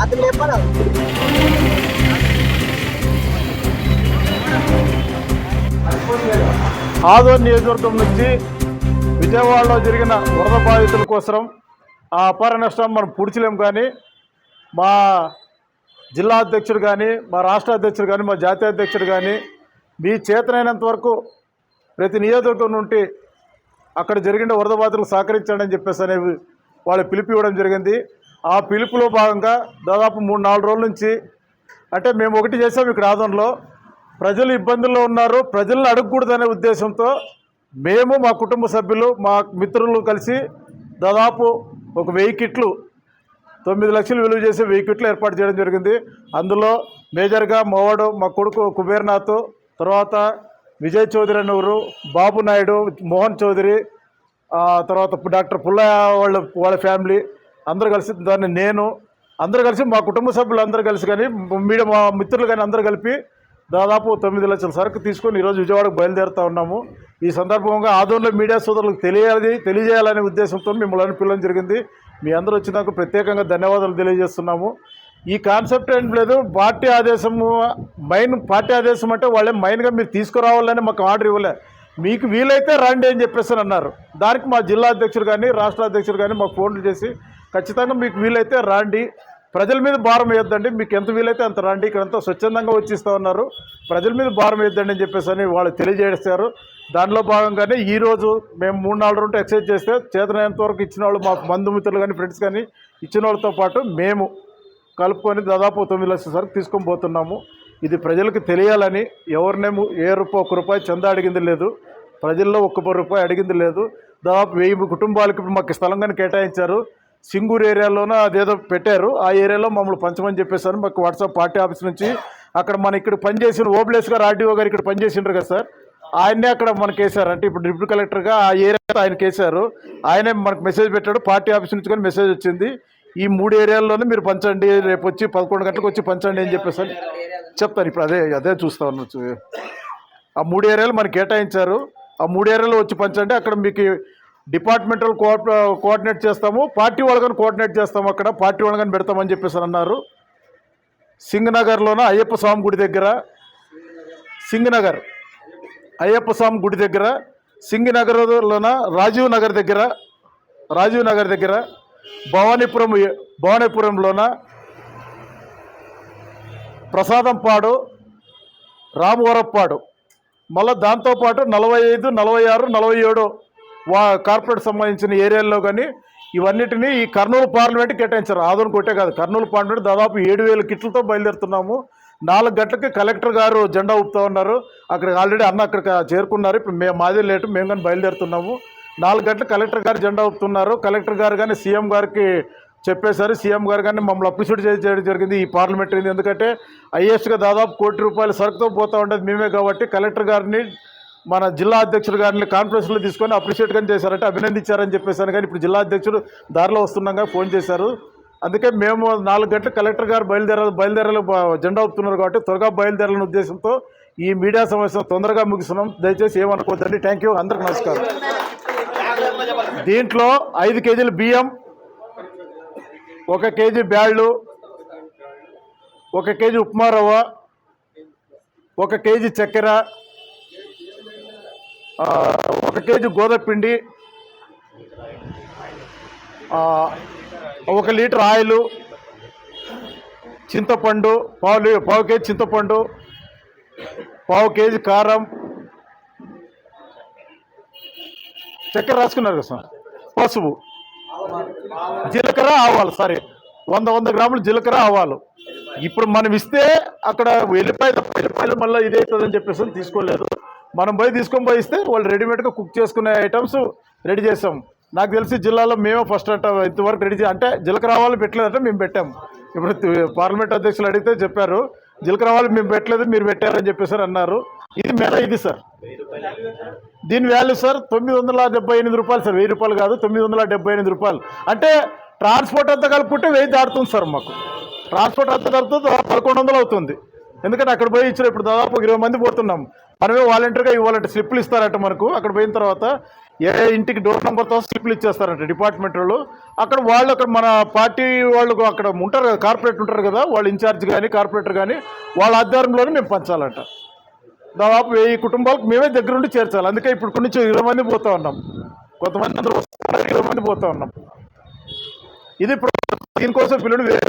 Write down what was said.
అతను లేపాలి ఆదోర్ నియోజకవర్గం నుంచి విజయవాడలో జరిగిన వరద బాధితుల కోసం ఆ అపార నష్టం మనం పూడ్చలేం కానీ మా జిల్లా అధ్యక్షుడు కానీ మా రాష్ట్ర అధ్యక్షుడు కానీ మా జాతీయ అధ్యక్షుడు కానీ మీ చేతనైనంత వరకు ప్రతి నియోజకవర్గం నుండి అక్కడ జరిగిన వరద బాధితులకు సహకరించండి అని చెప్పేసి అనేవి వాళ్ళు పిలుపు ఇవ్వడం జరిగింది. ఆ పిలుపులో భాగంగా దాదాపు మూడు నాలుగు రోజుల నుంచి అంటే మేము ఒకటి చేసాం ఇక్కడ ఆదంలో ప్రజలు ఇబ్బందుల్లో ఉన్నారు. ప్రజలను అడగకూడదనే ఉద్దేశంతో మేము మా కుటుంబ సభ్యులు మా మిత్రులు కలిసి దాదాపు ఒక వెయ్యి కిట్లు తొమ్మిది లక్షలు విలువ చేసే వెయ్యి కిట్లు ఏర్పాటు చేయడం జరిగింది. అందులో మేజర్గా మోవాడు మా కొడుకు కుబేర్నాథ్ తర్వాత విజయ్ చౌదరి అనేవారు బాబు నాయుడు మోహన్ చౌదరి తర్వాత డాక్టర్ పుల్లయ్య వాళ్ళ వాళ్ళ ఫ్యామిలీ అందరూ కలిసి దాన్ని నేను అందరూ కలిసి మా కుటుంబ సభ్యులు అందరూ కలిసి కానీ మీడియా మా మిత్రులు కానీ అందరూ కలిపి దాదాపు తొమ్మిది లక్షల సరుకు తీసుకొని ఈరోజు విజయవాడకు బయలుదేరుతా ఉన్నాము. ఈ సందర్భంగా ఆదోళన మీడియా సోదరులకు తెలియాలి తెలియజేయాలనే ఉద్దేశంతో మిమ్మల్ని పిల్లడం జరిగింది. మీ అందరూ వచ్చినందుకు ప్రత్యేకంగా ధన్యవాదాలు తెలియజేస్తున్నాము. ఈ కాన్సెప్ట్ ఏం లేదు పార్టీ ఆదేశము మైన్ పార్టీ ఆదేశం అంటే వాళ్ళే మైన్గా మీరు తీసుకురావాలని మాకు ఆర్డర్ ఇవ్వలే. మీకు వీలైతే రండి అని చెప్పేసి అని అన్నారు. దానికి మా జిల్లా అధ్యక్షుడు కానీ రాష్ట్ర అధ్యక్షుడు కానీ మాకు ఫోన్లు చేసి ఖచ్చితంగా మీకు వీలైతే రండి. ప్రజల మీద భారం వేయొద్దండి. మీకు ఎంత వీలైతే అంత రండి. ఇక్కడంతా స్వచ్ఛందంగా వచ్చిస్తూ ఉన్నారు. ప్రజల మీద భారం వేయొద్దండి అని చెప్పేసి అని వాళ్ళు తెలియజేస్తారు దానిలో భాగంగానే ఈరోజు మేము మూడు నాలుగు రోజులు ఎక్సైజ్ చేస్తే చేతనైనంత వరకు ఇచ్చిన వాళ్ళు మాకు బంధుమిత్రులు కానీ ఫ్రెండ్స్ కానీ ఇచ్చిన వాళ్ళతో పాటు మేము కలుపుకొని దాదాపు తొమ్మిది లక్షల సరుకు తీసుకొని పోతున్నాము. ఇది ప్రజలకు తెలియాలని ఎవరినేమో ఏ రూపాయి ఒక రూపాయి చందా అడిగింది లేదు. ప్రజల్లో ఒక్క రూపాయి అడిగింది లేదు. దాదాపు వెయ్యి కుటుంబాలకు మాకు స్థలం కానీ కేటాయించారు. సింగూరు ఏరియాలోనూ అదేదో పెట్టారు. ఆ ఏరియాలో మమ్మల్ని పంచమని చెప్పేసారు మాకు వాట్సాప్ పార్టీ ఆఫీస్ నుంచి అక్కడ మన ఇక్కడ పనిచేసిన ఓబ్లేస్ గారు ఆర్డీఓ గారు ఇక్కడ పనిచేసిండ్రు కదా సార్. ఆయనే అక్కడ మనకి వేశారు. అంటే ఇప్పుడు డిప్యూటీ కలెక్టర్గా ఆ ఏరియా ఆయనకి వేశారు. ఆయనే మనకు మెసేజ్ పెట్టాడు. పార్టీ ఆఫీస్ నుంచి కానీ మెసేజ్ వచ్చింది. ఈ మూడు ఏరియాల్లోనే మీరు పంచండి రేపు వచ్చి పదకొండు గంటలకు వచ్చి పంచండి అని చెప్పేసి చెప్తాను ఇప్పుడు అదే అదే చూస్తా ఉన్నాను. ఆ మూడు ఏరియాలు మనకి కేటాయించారు. ఆ మూడు ఏరియాలో వచ్చి పంచండి. అక్కడ మీకు డిపార్ట్మెంటల్ కో కోఆర్డినేట్ చేస్తాము. పార్టీ వాళ్ళకని కోఆర్డినేట్ చేస్తాము అక్కడ. పార్టీ వాళ్ళకని పెడతామని చెప్పేసి అన్నారు. సింగనగర్లోన అయ్యప్ప స్వామి గుడి దగ్గర సింగనగర్ అయ్యప్ప స్వామి గుడి దగ్గర సింగనగర్లోన రాజీవ్ నగర్ దగ్గర రాజీవ్ నగర్ దగ్గర భవానీపురం భవానీపురంలోన ప్రసాదంపాడు రామవరప్పాడు మళ్ళీ దాంతోపాటు నలభై ఐదు నలభై ఆరు నలభై ఏడు వా కార్పొరేట్ సంబంధించిన ఏరియాల్లో కానీ ఇవన్నిటిని ఈ కర్నూలు పార్లమెంట్ కేటాయించారు. ఆదోని కొట్టే కాదు కర్నూలు పార్లమెంట్ దాదాపు ఏడు వేల కిట్లతో బయలుదేరుతున్నాము. నాలుగు గంటలకి కలెక్టర్ గారు జెండా ఊపుతూ ఉన్నారు. అక్కడ ఆల్రెడీ అన్న అక్కడికి చేరుకున్నారు. ఇప్పుడు మేము మాదే లేటు మేము కానీ బయలుదేరుతున్నాము. నాలుగు గంటలకు కలెక్టర్ గారు జెండా ఊపుతున్నారు. కలెక్టర్ గారు కానీ సీఎం గారికి చెప్పేశారు. సీఎం గారు కానీ మమ్మల్ని అప్రిషియేట్ చేయడం జరిగింది ఈ పార్లమెంట్ ఎందుకంటే ఐఏఎస్గా దాదాపు కోటి రూపాయల సరుకుతో పోతూ ఉండేది మేమే కాబట్టి కలెక్టర్ గారిని మన జిల్లా అధ్యక్షుడు గారిని కాన్ఫరెన్స్లో తీసుకొని అప్రిషియేట్ కానీ చేశారంటే అభినందించారని చెప్పేశాను. కానీ ఇప్పుడు జిల్లా అధ్యక్షుడు దారిలో వస్తున్నాగా ఫోన్ చేశారు. అందుకే మేము నాలుగు గంటలు కలెక్టర్ గారు బయలుదేర బయలుదేరాలి జెండా ఊపుతున్నారు కాబట్టి త్వరగా బయలుదేరాలనే ఉద్దేశంతో ఈ మీడియా సమస్య తొందరగా ముగిస్తున్నాం. దయచేసి ఏమనుకోవద్దండి థ్యాంక్ యూ. అందరికి నమస్కారం. దీంట్లో ఐదు కేజీలు బియ్యం ఒక కేజీ బ్యాళ్ళు ఒక కేజీ ఉప్మా రవ్వ ఒక కేజీ చక్కెర ఒక కేజీ గోధుమ పిండి ఒక లీటర్ ఆయిల్ చింతపండు పావు లీ- పావు కేజీ చింతపండు పావు కేజీ కారం. చక్కెర రాసుకున్నారు కదా సార్? పసుపు. జీలకర్ర ఆవాలు సరే వంద వంద గ్రాములు జీలకర్ర ఆవాలు. ఇప్పుడు మనం ఇస్తే అక్కడ వెళ్ళిపోయి వెళ్ళిపోయి మళ్ళీ ఇదే అవుతుందని చెప్పేసి తీసుకోలేదు. మనం పోయి తీసుకొని పోయి ఇస్తే వాళ్ళు రెడీమేడ్గా కుక్ చేసుకునే ఐటమ్స్ రెడీ చేసాం. నాకు తెలిసి జిల్లాలో మేమే ఫస్ట్ అంట ఇంతవరకు రెడీ చే అంటే జీలకర్ర ఆవాలు పెట్టలేదంటే మేము పెట్టాం. ఇప్పుడు పార్లమెంట్ అధ్యక్షులు అడిగితే చెప్పారు జీలకర్ర ఆవాలు మేము పెట్టలేదు మీరు పెట్టారని చెప్పేసి అన్నారు. ఇది మేర ఇది సార్. దీని వాల్యూ సార్ తొమ్మిది వందల డెబ్బై ఎనిమిది రూపాయలు సార్. వెయ్యి రూపాయలు కాదు తొమ్మిది వందల డెబ్బై ఎనిమిది రూపాయలు. అంటే ట్రాన్స్పోర్ట్ అంతా కలుపుకుంటే వెయ్యి దాటుతుంది సార్ మాకు. ట్రాన్స్పోర్ట్ అంతా కలుపుతుంది పదకొండు వందలు అవుతుంది. ఎందుకంటే అక్కడ పోయి ఇచ్చారు ఇప్పుడు దాదాపు ఇరవై మంది పోతున్నాం. మనమే వాలంటీర్గా ఇవ్వాలంటే స్లిప్లు ఇస్తారట మనకు. అక్కడ పోయిన తర్వాత ఏ ఇంటికి డోర్ నెంబర్తో స్లిప్లు ఇచ్చేస్తారంట డిపార్ట్మెంట్ వాళ్ళు. అక్కడ వాళ్ళు అక్కడ మన పార్టీ వాళ్ళు అక్కడ ఉంటారు కదా కార్పొరేట్ ఉంటారు కదా వాళ్ళు ఇన్ఛార్జ్ కానీ కార్పొరేటర్ కానీ వాళ్ళ ఆధ్వర్యంలోనే మేము పంచాలంట. దాదాపు వెయ్యి కుటుంబాలకు మేమే దగ్గరుండి చేర్చాలి. అందుకే ఇప్పుడు కొంచెం ఇరవై మంది పోతా ఉన్నాం. కొంతమంది అందరూ వస్తున్నారు ఇరవై మంది పోతా ఉన్నాం. ఇది ఇప్పుడు దీనికోసం పిల్లలు వేరే